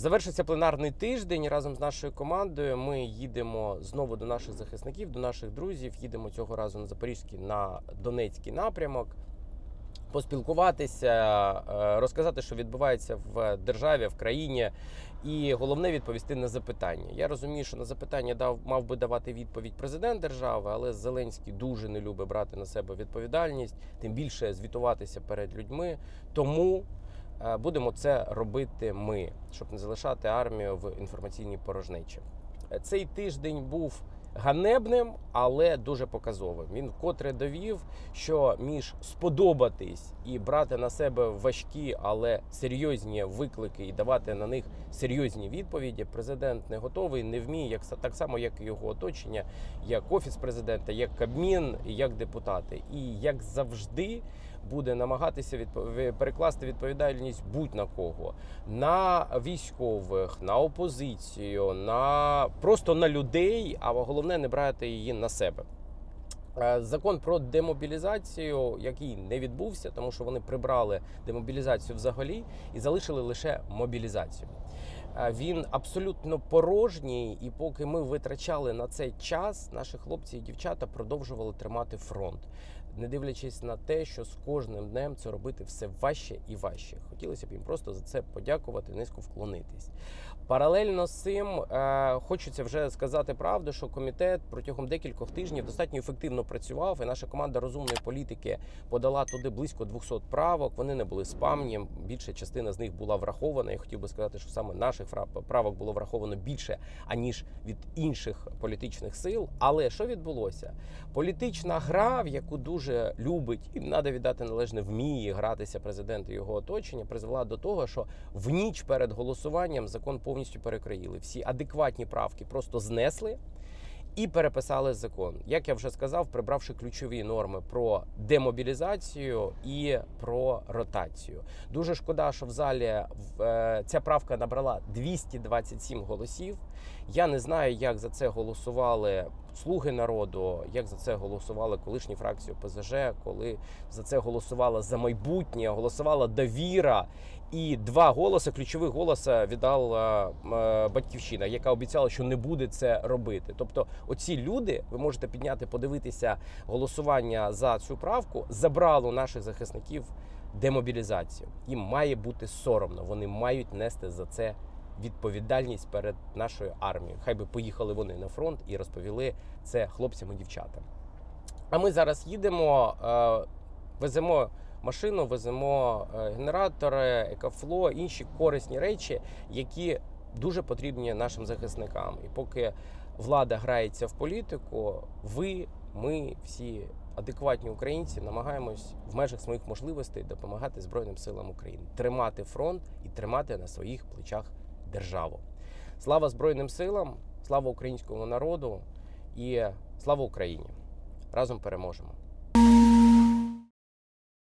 Завершиться пленарний тиждень. Разом з нашою командою ми їдемо знову до наших захисників, до наших друзів. Їдемо цього разу на Запорізький, на Донецький напрямок. Поспілкуватися, е, розказати, що відбувається в державі, в країні, і головне відповісти на запитання. Я розумію, що на запитання дав мав би давати відповідь президент держави, але Зеленський дуже не любить брати на себе відповідальність, тим більше звітуватися перед людьми. Тому будемо це робити ми, щоб не залишати армію в інформаційній порожнечі. Е, Цей тиждень був ганебним, але дуже показовим. Він вкотре довів, що між сподобатись і брати на себе важкі, але серйозні виклики і давати на них серйозні відповіді. Президент не готовий, не вміє, як так само, як і його оточення, як офіс президента, як Кабмін, як депутати. І як завжди буде намагатися відпов- перекласти відповідальність будь на кого на військових, на опозицію, на просто на людей, а головне не брати її на себе. Е, Закон про демобілізацію, який не відбувся, тому що вони прибрали демобілізацію взагалі і залишили лише мобілізацію. Він абсолютно порожній, і поки ми витрачали на цей час, наші хлопці і дівчата продовжували тримати фронт, не дивлячись на те, що з кожним днем це робити все важче і важче. Хотілося б їм просто за це подякувати, низько вклонитись. Паралельно з цим е, хочеться вже сказати правду, що комітет протягом декількох тижнів достатньо ефективно працював, і наша команда розумної політики подала туди близько 200 правок. Вони не були спамні. Більша частина з них була врахована. Я хотів би сказати, що саме наших фра- правок було враховано більше аніж від інших політичних сил. Але що відбулося? Політична гра, в яку дуже любить і треба віддати належне вміє гратися президент і його оточення, призвела до того, що в ніч перед голосуванням закон повністю перекроїли. Всі адекватні правки просто знесли. І переписали закон, як я вже сказав, прибравши ключові норми про демобілізацію і про ротацію. Дуже шкода, що в залі е, ця правка набрала 227 голосів. Я не знаю, як за це голосували слуги народу, як за це голосували колишні фракції ОПЗЖ, коли за це голосувала за майбутнє, голосувала довіра. І два голоси, ключових голоси віддала е, батьківщина, яка обіцяла, що не буде це робити. Тобто, оці люди, ви можете підняти, подивитися голосування за цю правку, забрали у наших захисників демобілізацію. Їм має бути соромно. Вони мають нести за це відповідальність перед нашою армією. Хай би поїхали вони на фронт і розповіли це хлопцям і дівчатам. А ми зараз їдемо, е, веземо машину, веземо е, генератори, екофло, інші корисні речі, які дуже потрібні нашим захисникам. І поки влада грається в політику, ви, ми, всі адекватні українці, намагаємось в межах своїх можливостей допомагати Збройним силам України, тримати фронт і тримати на своїх плечах державу. Слава Збройним силам, слава українському народу і слава Україні! Разом переможемо!